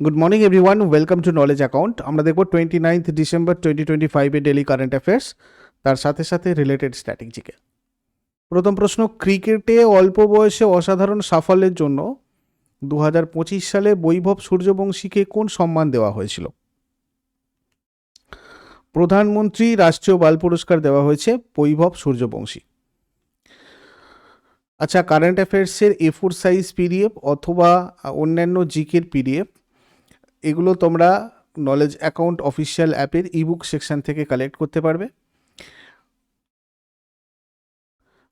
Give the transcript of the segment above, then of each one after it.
Good morning everyone welcome to Knowledge Account আমরা দেখব twenty ninth December twenty twenty ফাইভে daily current affairs তার সাথে সাথে রিলেটেড স্ট্র্যাটেজিকে প্রথম প্রশ্ন, ক্রিকেটে অল্প বয়সে অসাধারণ সাফল্যের জন্য দু হাজার পঁচিশ সালে বৈভব সূর্যবংশীকে কোন সম্মান দেওয়া হয়েছিল? প্রধানমন্ত্রী রাষ্ট্রীয় বাল পুরস্কার দেওয়া হয়েছে বৈভব সূর্যবংশী। আচ্ছা কারেন্ট অ্যাফেয়ার্সের এ ফোর সাইজ পিডিএফ অথবা অন্যান্য জিকের পিডিএফ এগুলো তোমরা নলেজ অ্যাকাউন্ট অফিসিয়াল অ্যাপের ইবুক সেকশন থেকে কালেক্ট করতে পারবে।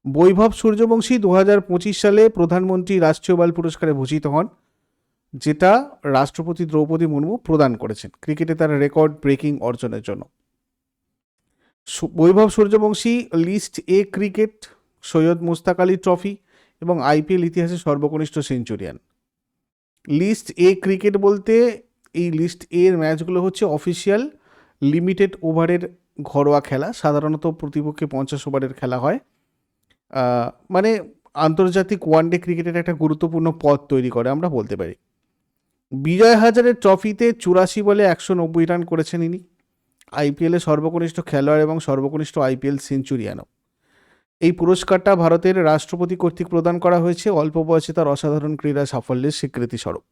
বৈভব সূর্যবংশী দু হাজার পঁচিশ সালে প্রধানমন্ত্রী রাষ্ট্রীয় বাল পুরস্কারে ভূষিত হন, যেটা রাষ্ট্রপতি দ্রৌপদী মুর্মু প্রদান করেছেন। ক্রিকেটে তার রেকর্ড ব্রেকিং অর্জনের জন্য। Vaibhav Suryavanshi list A cricket, Syed Mushtaq Ali trophy এবং আইপিএল ইতিহাসে সর্বকনিষ্ঠ সেঞ্চুরিয়ান। লিস্ট এ ক্রিকেট বলতে এই লিস্ট এর ম্যাচগুলো হচ্ছে অফিসিয়াল লিমিটেড ওভারের ঘরোয়া খেলা। সাধারণত প্রতিপক্ষে পঞ্চাশ ওভারের খেলা হয়। মানে আন্তর্জাতিক ওয়ানডে ক্রিকেটের একটা গুরুত্বপূর্ণ পথ তৈরি করে, আমরা বলতে পারি। বিজয় হাজারের ট্রফিতে চুরাশি বলে একশো নব্বই রান করেছেন ইনি। আইপিএলে সর্বকনিষ্ঠ খেলোয়াড় এবং সর্বকনিষ্ঠ আইপিএল সেঞ্চুরিয়ানও এই পুরস্কারটা ভারতের রাষ্ট্রপতি কর্তৃক প্রদান করা হয়েছে। অল্প বয়সে তার অসাধারণ ক্রীড়া সাফল্যের স্বীকৃতি স্বরূপ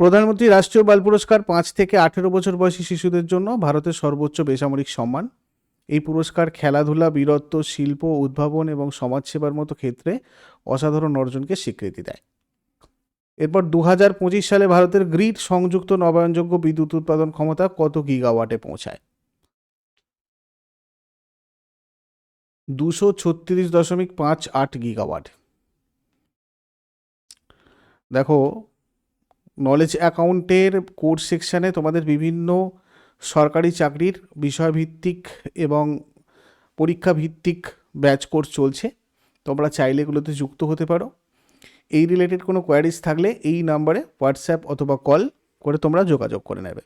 প্রধানমন্ত্রী রাষ্ট্রীয় বাল পুরস্কার পাঁচ থেকে আঠেরো বছর বয়সী শিশুদের জন্য ভারতের সর্বোচ্চ বেসামরিক সম্মান। এই পুরস্কার খেলাধুলা, বীরত্ব, শিল্প, উদ্ভাবন এবং সমাজসেবার মতো ক্ষেত্রে অসাধারণ অর্জনকে স্বীকৃতি দেয়। এরপর দু হাজার পঁচিশ সালে ভারতের গ্রিড সংযুক্ত নবায়নযোগ্য বিদ্যুৎ উৎপাদন ক্ষমতা কত গিগাওয়াটে পৌঁছায়? দুশো ছত্রিশ দশমিক পাঁচ আট গিগাওয়াট। দেখো নলেজ অ্যাকাউন্টের কোর্স সেকশানে তোমাদের বিভিন্ন সরকারি চাকরির বিষয়ভিত্তিক এবং পরীক্ষা ভিত্তিক ব্যাচ কোর্স চলছে। তোমরা চাইলে এগুলোতে যুক্ত হতে পারো। এই রিলেটেড কোনো কোয়ারিজ থাকলে এই নাম্বারে হোয়াটসঅ্যাপ অথবা কল করে তোমরা যোগাযোগ করে নেবে।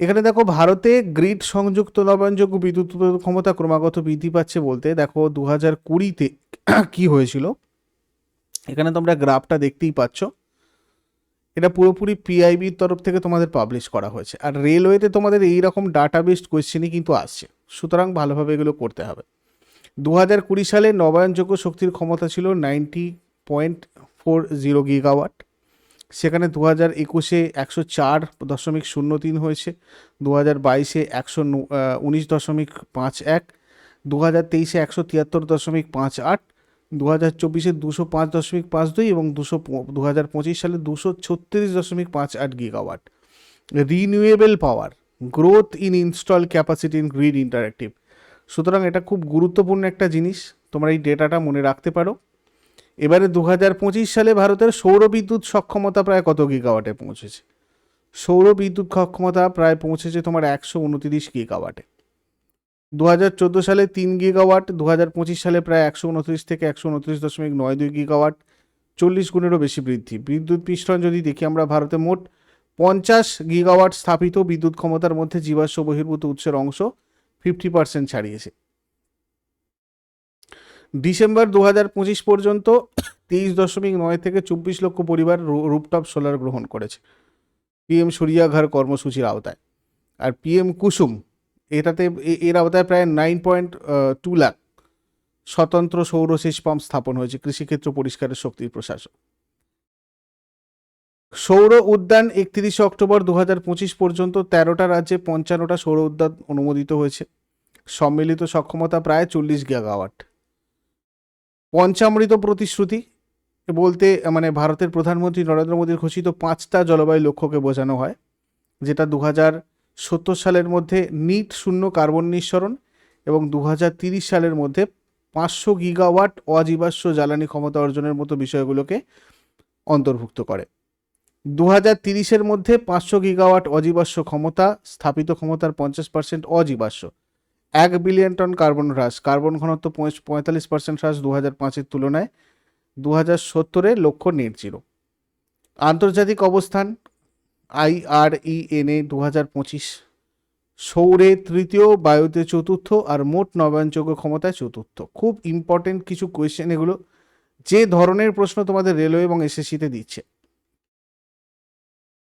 এখানে দেখো, ভারতে গ্রিড সংযুক্ত নবায়নযোগ্য বিদ্যুৎ ক্ষমতা ক্রমাগত বৃদ্ধি পাচ্ছে বলতে দেখো দু হাজার কুড়িতে কী হয়েছিল? এখানে তোমরা গ্রাফটা দেখতেই পাচ্ছ। এটা পুরোপুরি পিআইবির তরফ থেকে তোমাদের পাবলিশ করা হয়েছে। আর রেলওয়েতে তোমাদের এই রকম ডাটা বেসড কোয়েশ্চেনই কিন্তু আসছে। সুতরাং ভালোভাবে এগুলো করতে হবে। দু হাজার কুড়ি সালে নবায়নযোগ্য শক্তির ক্ষমতা ছিল ninety point four zero gigawatt সেখানে দু হাজার একুশে একশো চার দশমিক শূন্য তিন হয়েছে। দু হাজার বাইশে একশো উনিশ দশমিক পাঁচ এক। দু হাজার তেইশে একশো তিয়াত্তর দশমিক পাঁচ আট। দু হাজার চব্বিশে দুশো পাঁচ দশমিক পাঁচ দুই এবং দুশো দু হাজার পঁচিশ সালে দুশো ছত্রিশ দশমিক পাঁচ আট gigawatt. Renewable power, growth in install capacity in grid interactive সুতরাং এটা খুব গুরুত্বপূর্ণ একটা জিনিস, তোমরা এই ডেটাটা মনে রাখতে পারো। এবারে দু হাজার পঁচিশ সালে ভারতের সৌর বিদ্যুৎ সক্ষমতা প্রায় কত গিগাওয়াটে পৌঁছেছে? সৌর বিদ্যুৎ সক্ষমতা প্রায় পৌঁছেছে তোমার একশো উনতিরিশ গিগাওয়াটে। দু হাজার চোদ্দ সালে তিন গিগাওয়াট দু হাজার পঁচিশ সালে প্রায় একশো উনত্রিশ থেকে একশো উনত্রিশ দশমিক নয় দুই গিগাওয়াট, চল্লিশ গুণেরও বেশি বৃদ্ধি। বিদ্যুৎ পৃষ্ঠন যদি দেখি আমরা ভারতে মোট পঞ্চাশ গিগাওয়াট স্থাপিত বিদ্যুৎ ক্ষমতার মধ্যে জীবাশ্ম বহির্ভূত উৎসের অংশ ফিফটি পার্সেন্ট ছাড়িয়েছে। ডিসেম্বর দু হাজার পঁচিশ পর্যন্ত তেইশ দশমিক নয় থেকে চব্বিশ লক্ষ পরিবার রুপটপ সোলার গ্রহণ করেছে। পিএম সূর্যাঘর কর্মসূচির আওতায়। আর পিএম কুসুম এটাতে এর আওতায় প্রায় নাইন পয়েন্ট টু লাখ স্বতন্ত্র সৌর সেচ পাম্প স্থাপন হয়েছে কৃষিক্ষেত্র পরিষ্কারের শক্তির প্রশাসন সৌর উদ্যান একত্রিশে অক্টোবর দু হাজার পঁচিশ পর্যন্ত তেরোটা রাজ্যে পঞ্চান্নটা সৌর উদ্যান অনুমোদিত হয়েছে। সম্মিলিত সক্ষমতা প্রায় চল্লিশ গিগাওয়াট পঞ্চামৃত প্রতিশ্রুতি বলতে মানে ভারতের প্রধানমন্ত্রী নরেন্দ্র মোদীর ঘোষিত পাঁচটা জলবায়ু লক্ষ্যকে বোঝানো হয়, যেটা দু হাজার সত্তর সালের মধ্যে নিট শূন্য কার্বন নিঃসরণ এবং দু সালের মধ্যে পাঁচশো গিগাওয়াট অজীবাশ্ম জ্বালানি ক্ষমতা অর্জনের মতো বিষয়গুলোকে অন্তর্ভুক্ত করে। দু হাজার তিরিশের মধ্যে পাঁচশো গিগাওয়াট অজীবাশ্ম ক্ষমতা, স্থাপিত ক্ষমতার পঞ্চাশ পার্সেন্ট অজীবাশ্ম, এক বিলিয়ন টন কার্বন হ্রাস, কার্বন ঘনত্ব পঁয়তাল্লিশ পার্সেন্ট হ্রাস দু হাজার পাঁচের তুলনায় দু হাজার সত্তরে লক্ষ্য নেট জিরো। আন্তর্জাতিক অবস্থান আইআরইএনএ দু হাজার পঁচিশ। সৌরে তৃতীয়, বায়ুতে চতুর্থ আর মোট নবায়নযোগ্য ক্ষমতায় চতুর্থ। খুব ইম্পর্টেন্ট কিছু কোয়েশ্চেন এগুলো। যে ধরনের প্রশ্ন তোমাদের রেলওয়ে এবং এসএসসিতে দিচ্ছে।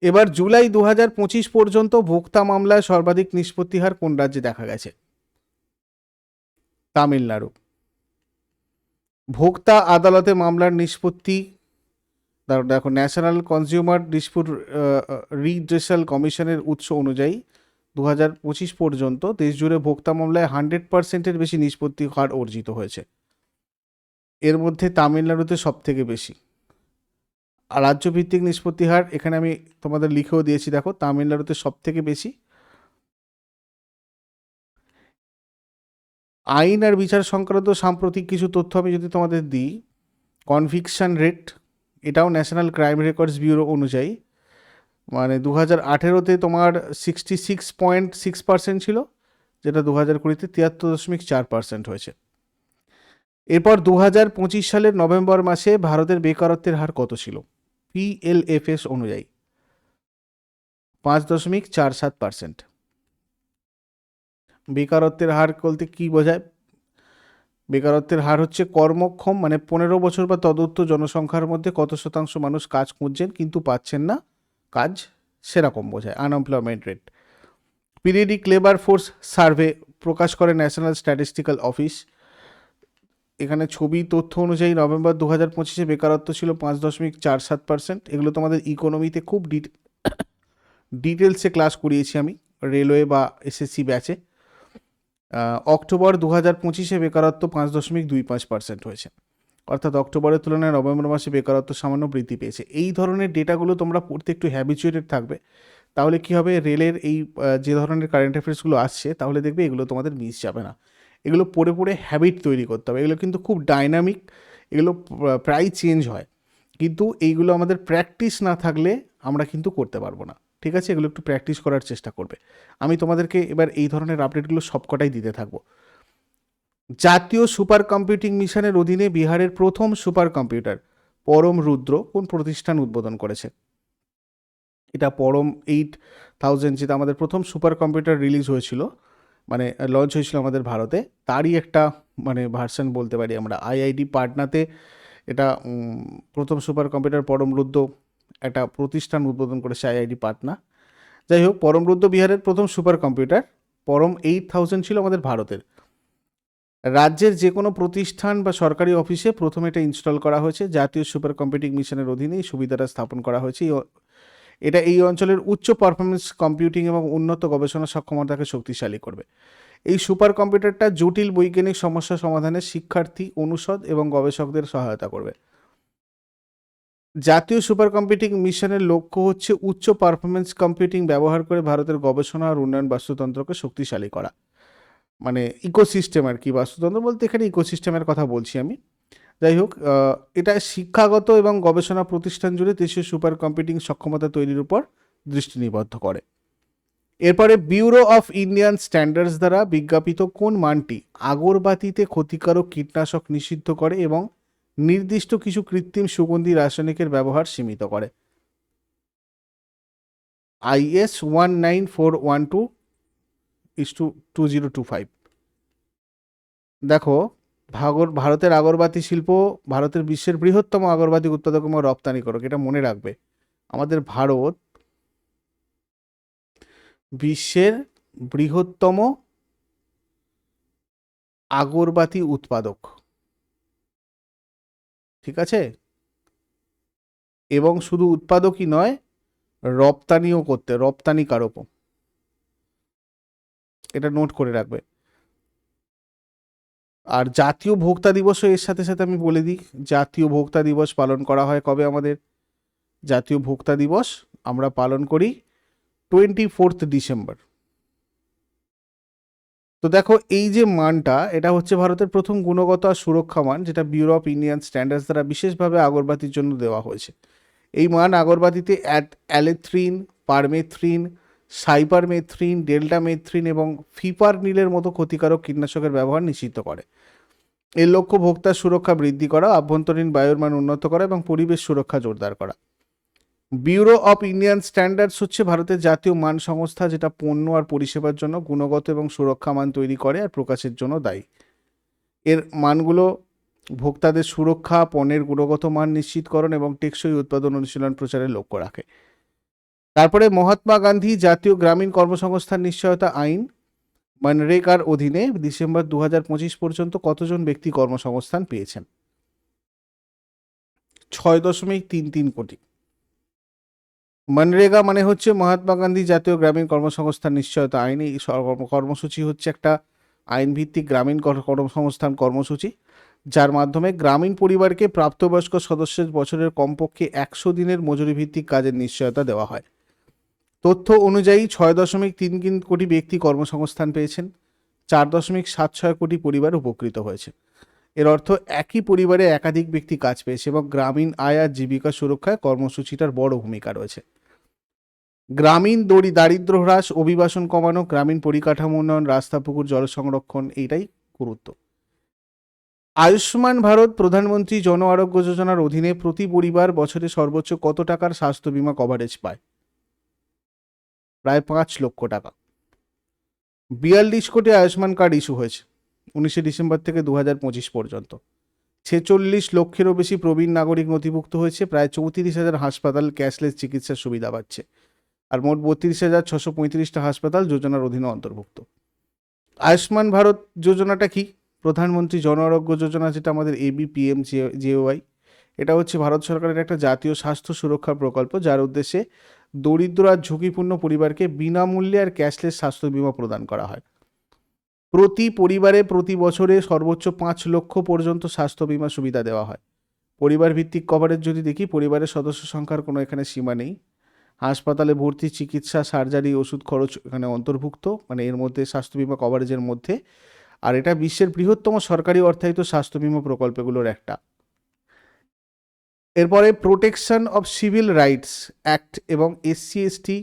এবার জুলাই দু হাজার পঁচিশ পর্যন্ত ভোক্তা মামলায় সর্বাধিক নিষ্পত্তি হার কোন রাজ্যে দেখা গেছে? তামিলনাড়ু। ভোক্তা আদালতে মামলার নিষ্পত্তি দেখো, ন্যাশনাল কনজিউমার ডিসপুট রিড্রেসাল কমিশনের উৎস অনুযায়ী দু হাজার পঁচিশ পর্যন্ত দেশজুড়ে ভোক্তা মামলায় হান্ড্রেড পার্সেন্টের বেশি নিষ্পত্তি হার অর্জিত হয়েছে। এর মধ্যে তামিলনাড়ুতে সব থেকে বেশি। আর রাজ্যভিত্তিক নিষ্পত্তি হার এখানে আমি তোমাদের লিখেও দিয়েছি, দেখো, তামিলনাড়ুতে সব থেকে বেশি। আইন আর বিচার সংক্রান্ত সাম্প্রতিক কিছু তথ্য আমি যদি তোমাদের দিই কনভিকশন রেট এটাও ন্যাশনাল ক্রাইম রেকর্ডস ব্যুরো অনুযায়ী। মানে দু হাজার আঠেরোতে তোমার sixty six point six percent ছিল, যেটা দু হাজার কুড়িতে তিয়াত্তর দশমিক চার পার্সেন্ট হয়েছে। এরপর দু হাজার পঁচিশ সালের নভেম্বর মাসে ভারতের বেকারত্বের হার কত ছিল? পিএলএফএস অনুযায়ী। পাঁচ দশমিক চার সাত পার্সেন্ট বেকারত্বের হার বলতে কি বোঝায়? বেকারত্বের হার হচ্ছে কর্মক্ষম মানে পনেরো বছর বা তদুর্ত জনসংখ্যার মধ্যে কত শতাংশ মানুষ কাজ খুঁজছেন কিন্তু পাচ্ছেন না? কাজ সেরকম বোঝায় unemployment rate. Periodic labour force survey প্রকাশ করে ন্যাশনাল স্ট্যাটিস্টিক্যাল অফিস। এখানে ছবি, তথ্য অনুযায়ী নভেম্বর দু হাজার পঁচিশে বেকারত্ব ছিল পাঁচ দশমিক চার সাত পার্সেন্ট। এগুলো তোমাদের ইকোনমিতে খুব ডিটেলসে ক্লাস করিয়েছি আমি। রেলওয়ে বা এসএসসি ব্যাচে অক্টোবর দু হাজার পঁচিশে বেকারত্ব পাঁচ দশমিক দুই পাঁচ পার্সেন্ট হয়েছে। অর্থাৎ অক্টোবরের তুলনায় নভেম্বর মাসে বেকারত্ব সামান্য বৃদ্ধি পেয়েছে। এই ধরনের ডেটাগুলো তোমরা পড়তে একটু হ্যাবিচুয়েটেড থাকবে। তাহলে কি হবে? রেলের এই যে ধরনের কারেন্ট অ্যাফেয়ার্সগুলো আসছে, তাহলে দেখবে এগুলো তোমাদের মিস যাবে না। এগুলো পড়ে পড়ে হ্যাবিট তৈরি করতে হবে। এগুলো কিন্তু খুব ডাইনামিক এগুলো প্র- প্রায় চেঞ্জ হয়। কিন্তু এইগুলো আমাদের প্র্যাকটিস না থাকলে আমরা কিন্তু করতে পারব না। ঠিক আছে? এগুলো একটু প্র্যাকটিস করার চেষ্টা করবে। আমি তোমাদেরকে এবার এই ধরনের আপডেটগুলো সবকটাই দিতে থাকব। জাতীয় সুপার কম্পিউটিং মিশনের অধীনে বিহারের প্রথম সুপার কম্পিউটার পরম রুদ্র, কোন প্রতিষ্ঠান উদ্বোধন করেছে? এটা পরম এইট থাউজেন্ড যেটা আমাদের প্রথম সুপার কম্পিউটার রিলিজ হয়েছিল মানে লঞ্চ হয়েছিল আমাদের ভারতে, তারই একটা মানে ভার্সন বলতে পারি আমরা। আইআইডি পাটনাতে এটা প্রথম সুপার কম্পিউটার পরম রুদ্র একটা প্রতিষ্ঠান উদ্বোধন করেছে আইআইডি পাটনা। যাই হোক, পরম রুদ্র বিহারের প্রথম super computer Param eight thousand ছিল আমাদের ভারতের। রাজ্যের যে কোনো প্রতিষ্ঠান বা সরকারি অফিসে প্রথমে এটা ইনস্টল করা হয়েছে। জাতীয় সুপার কম্পিউটিং মিশনের অধীনে এই সুবিধাটা স্থাপন করা হয়েছে। এটা এই অঞ্চলের উচ্চ পারফরমেন্স কম্পিউটিং এবং উন্নত গবেষণা সক্ষমতাকে শক্তিশালী করবে। এই সুপার কম্পিউটারটা জটিল বৈজ্ঞানিক সমস্যা সমাধানে শিক্ষার্থী, অনুষদ এবং গবেষকদের সহায়তা করবে। জাতীয় সুপার কম্পিউটিং মিশনের লক্ষ্য হচ্ছে উচ্চ পারফরমেন্স কম্পিউটিং ব্যবহার করে ভারতের গবেষণা আর উন্নয়ন বাস্তুতন্ত্রকে শক্তিশালী করা। মানে ইকোসিস্টেম আর কি, বাস্তুতন্ত্র বলতে এখানে ইকোসিস্টেমের কথা বলছি আমি। যাই হোক এটা শিক্ষাগত এবং গবেষণা প্রতিষ্ঠান জুড়ে দেশীয় সুপার কম্পিউটিং সক্ষমতা তৈরির উপর দৃষ্টি নিবদ্ধ করে। এরপরে ব্যুরো অফ ইন্ডিয়ান স্ট্যান্ডার্ডস দ্বারা বিজ্ঞাপিত কোন মানটি আগরবাতিতে ক্ষতিকারক কীটনাশক নিষিদ্ধ করে এবং নির্দিষ্ট কিছু কৃত্রিম সুগন্ধি রাসায়নিকের ব্যবহার সীমিত করে। IS one nine four one two IS two two zero two five দেখো, ভাগর, ভারতের আগরবাতি শিল্প ভারতের বিশ্বের বৃহত্তম আগরবাতি উৎপাদক এবং রপ্তানি করক, এটা মনে রাখবে। আমাদের ভারত বিশ্বের বৃহত্তম আগরবাতি উৎপাদক। ঠিক আছে? এবং শুধু উৎপাদকই নয়, রপ্তানিও করতে, রপ্তানি রপ্তানিকারকও এটা নোট করে রাখবে। আর জাতীয় ভোক্তা দিবসও এর সাথে সাথে আমি বলে দিই, জাতীয় ভোক্তা দিবস পালন করা হয় কবে আমাদের? জাতীয় ভোক্তা দিবস আমরা পালন করি টোয়েন্টি ফোর্থ ডিসেম্বর তো দেখো, এই যে মানটা, এটা হচ্ছে ভারতের প্রথম গুণগত আর সুরক্ষা মান, যেটা ব্যুরো অফ ইন্ডিয়ান স্ট্যান্ডার্ডস দ্বারা বিশেষভাবে আগরবাতির জন্য দেওয়া হয়েছে। এই মান আগরবাতিতে অ্যাট অ্যালেথ্রিন পারমেথ্রিন সাইপারমেথ্রিন ডেল্টামেথ্রিন এবং ফিপার নীলের মতো ক্ষতিকারক কীটনাশকের ব্যবহার নিষিদ্ধ করে। এর লক্ষ্য ভোক্তার সুরক্ষা বৃদ্ধি করা, আভ্যন্তরীণ বায়ুর মান উন্নত করা এবং পরিবেশ সুরক্ষা জোরদার করা। ব্যুরো অফ ইন্ডিয়ান স্ট্যান্ডার্ডস হচ্ছে ভারতের জাতীয় মান সংস্থা যেটা পণ্য আর পরিষেবার জন্য গুণগত এবং সুরক্ষা মান তৈরি করে আর প্রকাশের জন্য দায়ী। এর মানগুলো ভোক্তাদের সুরক্ষা, পণ্যের গুণগত মান নিশ্চিতকরণ এবং টেকসই উৎপাদন অনুশীলন প্রচারের লক্ষ্য রাখে। তারপরে মহাত্মা গান্ধী জাতীয় গ্রামীণ কর্মসংস্থান নিশ্চয়তা আইন, মনরেগার অধীনে ডিসেম্বর দু হাজার পঁচিশ পর্যন্ত কতজন ব্যক্তি কর্মসংস্থান পেয়েছেন? ছয় দশমিক তিন তিন কোটি। মনরেগা মানে হচ্ছে মহাত্মা গান্ধী জাতীয় গ্রামীণ কর্মসংস্থান নিশ্চয়তা আইন কর্মসূচি হচ্ছে একটা আইনভিত্তিক গ্রামীণ কর্মসংস্থান কর্মসূচি যার মাধ্যমে গ্রামীণ পরিবারকে প্রাপ্তবয়স্ক সদস্যের বছরের কমপক্ষে একশো দিনের মজুরি ভিত্তিক কাজের নিশ্চয়তা দেওয়া হয়। তথ্য অনুযায়ী ছয় দশমিক তিন তিন কোটি ব্যক্তি কর্মসংস্থান পেয়েছেন, চার দশমিক সাত ছয় কোটি পরিবার উপকৃত হয়েছে এর অর্থ একই পরিবারে একাধিক ব্যক্তি কাজ পেয়েছে এবং গ্রামীণ আয় আর জীবিকা সুরক্ষায় কর্মসূচিটার বড় ভূমিকা রয়েছে। গ্রামীণ দড়ি দারিদ্র হ্রাস, অভিবাসন কমানো, গ্রামীণ পরিকাঠামো উন্নয়ন, রাস্তা, পুকুর জল সংরক্ষণ এইটাই গুরুত্ব। আয়ুষ্মান ভারত প্রধানমন্ত্রী জন আরোগ্য যোজনার অধীনে প্রতি পরিবার বছরে সর্বোচ্চ কত টাকার স্বাস্থ্য বীমা কভারেজ পায়? প্রায় পাঁচ লক্ষ টাকা। বিয়াল্লিশ কোটি আয়ুষ্মান কার্ড ইস্যু হয়েছে। উনিশে ডিসেম্বর থেকে দু হাজার পঁচিশ পর্যন্ত। ছেচল্লিশ লক্ষেরও বেশি প্রবীণ নাগরিক নথিভুক্ত হয়েছে, প্রায় চৌত্রিশ হাজার হাসপাতাল ক্যাশলেস চিকিৎসার সুবিধা পাচ্ছে। আর মোট বত্রিশ হাজার ছশো পঁয়ত্রিশটা হাসপাতাল যোজনার অধীনে অন্তর্ভুক্ত। আয়ুষ্মান ভারত যোজনাটা কি? প্রধানমন্ত্রী জন আরোগ্য যোজনা, যেটা আমাদের এবি পিএম জেওয়াই এটা হচ্ছে ভারত সরকারের একটা জাতীয় স্বাস্থ্য সুরক্ষা প্রকল্প, যার উদ্দেশ্যে দরিদ্র আর ঝুঁকিপূর্ণ পরিবারকে বিনামূল্যে আর ক্যাশলেস স্বাস্থ্য বীমা প্রদান করা হয়। প্রতি পরিবারে প্রতি বছরে সর্বোচ্চ পাঁচ লক্ষ পর্যন্ত স্বাস্থ্য বীমা সুবিধা দেওয়া হয়। পরিবার ভিত্তিক কভারেজ যদি দেখি, পরিবারের সদস্য সংখ্যার কোনো এখানে সীমা নেই। হাসপাতালে ভর্তি চিকিৎসা সার্জারি ওষুধ খরচ এখানে অন্তর্ভুক্ত মানে এর মধ্যে স্বাস্থ্য বীমা কভারেজের মধ্যে। আর এটা বিশ্বের বৃহত্তম সরকারি অর্থায়িত স্বাস্থ্য বীমা প্রকল্পগুলোর একটা। এরপরে protection of civil rights act এবং এসসি এসটি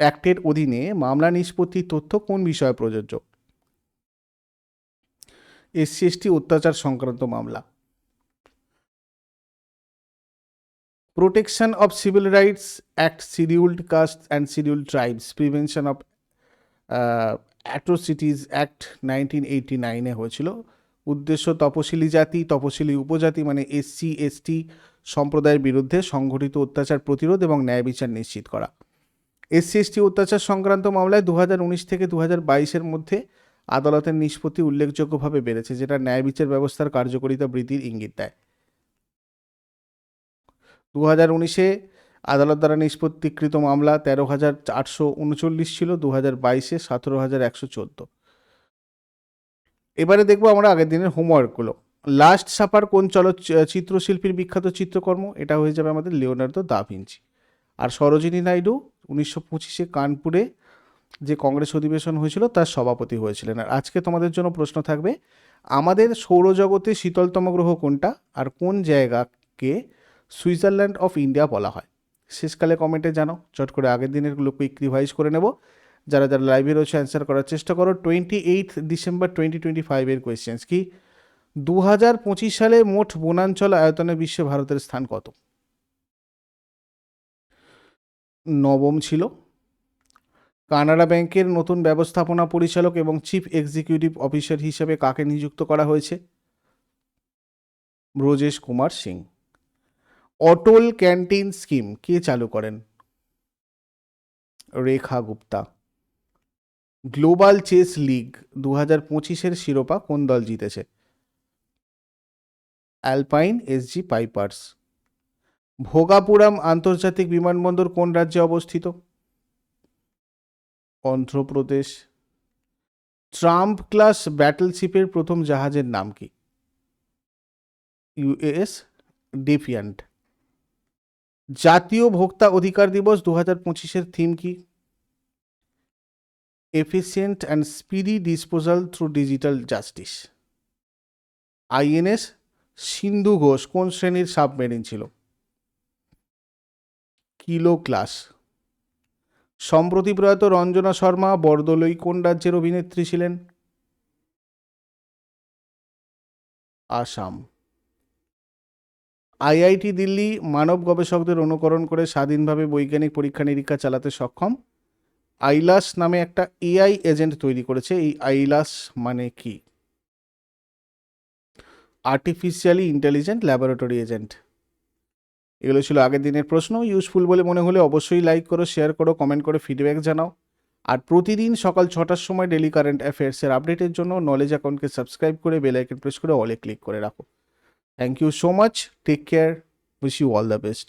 অ্যাক্টের অধীনে মামলা নিষ্পত্তির তথ্য কোন বিষয়ে প্রযোজ্য? এসসি, এসটি অত্যাচার সংক্রান্ত মামলা। Protection of civil rights act scheduled caste and scheduled tribes prevention of atrocities act nineteen eighty নাইনে হয়েছিল। উদ্দেশ্য তপশিলি জাতি, তপশিলি উপজাতি মানে এসসি, এসটি সম্প্রদায়ের বিরুদ্ধে সংঘটিত অত্যাচার প্রতিরোধ এবং ন্যায় বিচার নিশ্চিত করা। এসসি, এসটি অত্যাচার সংক্রান্ত মামলায় দু থেকে দু বাইশের মধ্যে আদালতের নিষ্পত্তি উল্লেখযোগ্যভাবে বেড়েছে, যেটা ন্যায় বিচার ব্যবস্থার কার্যকারিতা বৃদ্ধির ইঙ্গিত দেয়। দু হাজার উনিশে আদালত দ্বারা নিষ্পত্তিকৃত মামলা তেরো হাজার আটশো উনচল্লিশ ছিল দু হাজার বাইশে সতেরো হাজার একশো চোদ্দ। এবারে দেখব আমরা আগের দিনের হোমওয়ার্কগুলো। লাস্ট সাপার কোন চলচ্চিত্র শিল্পীর বিখ্যাত চিত্রকর্ম? এটা হয়ে যাবে আমাদের লিওনার্দো দা ভিঞ্চি। আর সরোজিনী নাইডু উনিশশো পঁচিশে কানপুরে যে কংগ্রেস অধিবেশন হয়েছিল তার সভাপতি হয়েছিলেন। আর আজকে তোমাদের জন্য প্রশ্ন থাকবে, আমাদের সৌরজগতে শীতলতম গ্রহ কোনটা আর কোন জায়গাকে সুইজারল্যান্ড অফ ইন্ডিয়া বলা হয়? শেষকালে কমেন্টে জানো চট করে আগের দিনেরগুলো কুইক রিভাইজ করে নেব। যারা যারা লাইভে রয়েছে, অ্যান্সার করার চেষ্টা করো। Twenty eight December twenty twenty ফাইভের কোয়েশ্চেন্স কি? দু হাজার পঁচিশ সালে মোট বনাঞ্চল আয়তনে বিশ্বে ভারতের স্থান কত? নবম ছিল। কানাডা ব্যাংকের নতুন ব্যবস্থাপনা পরিচালক এবং চিফ এক্সিকিউটিভ অফিসার হিসেবে কাকে নিযুক্ত করা হয়েছে? ব্রজেশ কুমার সিং। অটল ক্যান্টিন স্কিম কে চালু করেন? Rekha Gupta. Global chess league দু হাজার পঁচিশের শিরোপা কোন দল জিতেছে? Alpine SG pipers. ভোগাপুরাম আন্তর্জাতিক বিমানবন্দর কোন রাজ্যে অবস্থিত? অন্ধ্রপ্রদেশ। ট্রাম্প ক্লাস ব্যাটেলশিপের প্রথম জাহাজের নাম কি? US Defiant. জাতীয় ভোক্তা অধিকার দিবস দু হাজার পঁচিশের থিম কি? Efficient and speedy disposal through digital justice. INS Sindhu Ghosh, কোন শ্রেণির সাবমেরিন ছিল? Kilo class. সম্প্রতি প্রয়াত রঞ্জনা শর্মা বরদলৈ কোন রাজ্যের অভিনেত্রী ছিলেন? আসাম। আইআইটি দিল্লি মানব গবেষকদের অনুকরণ করে স্বাধীনভাবে বৈজ্ঞানিক পরীক্ষা নিরীক্ষা চালাতে সক্ষম। আইলাস নামে একটা এআই এজেন্ট তৈরি করেছে। এই আইলাস মানে কি? Artificially intelligent laboratory agent. এগুলো ছিল আগের দিনের প্রশ্ন ইউজফুল বলে মনে হলে অবশ্যই লাইক করো শেয়ার করো কমেন্ট করে ফিডব্যাক জানাও। আর প্রতিদিন সকাল ছটার সময় ডেলি কারেন্ট অ্যাফেয়ার্সের আপডেটের জন্য নলেজ অ্যাকাউন্টকে সাবস্ক্রাইব করে বেল আইকন প্রেস করে অলে ক্লিক করে রাখো। Thank you so much take care wish you all the best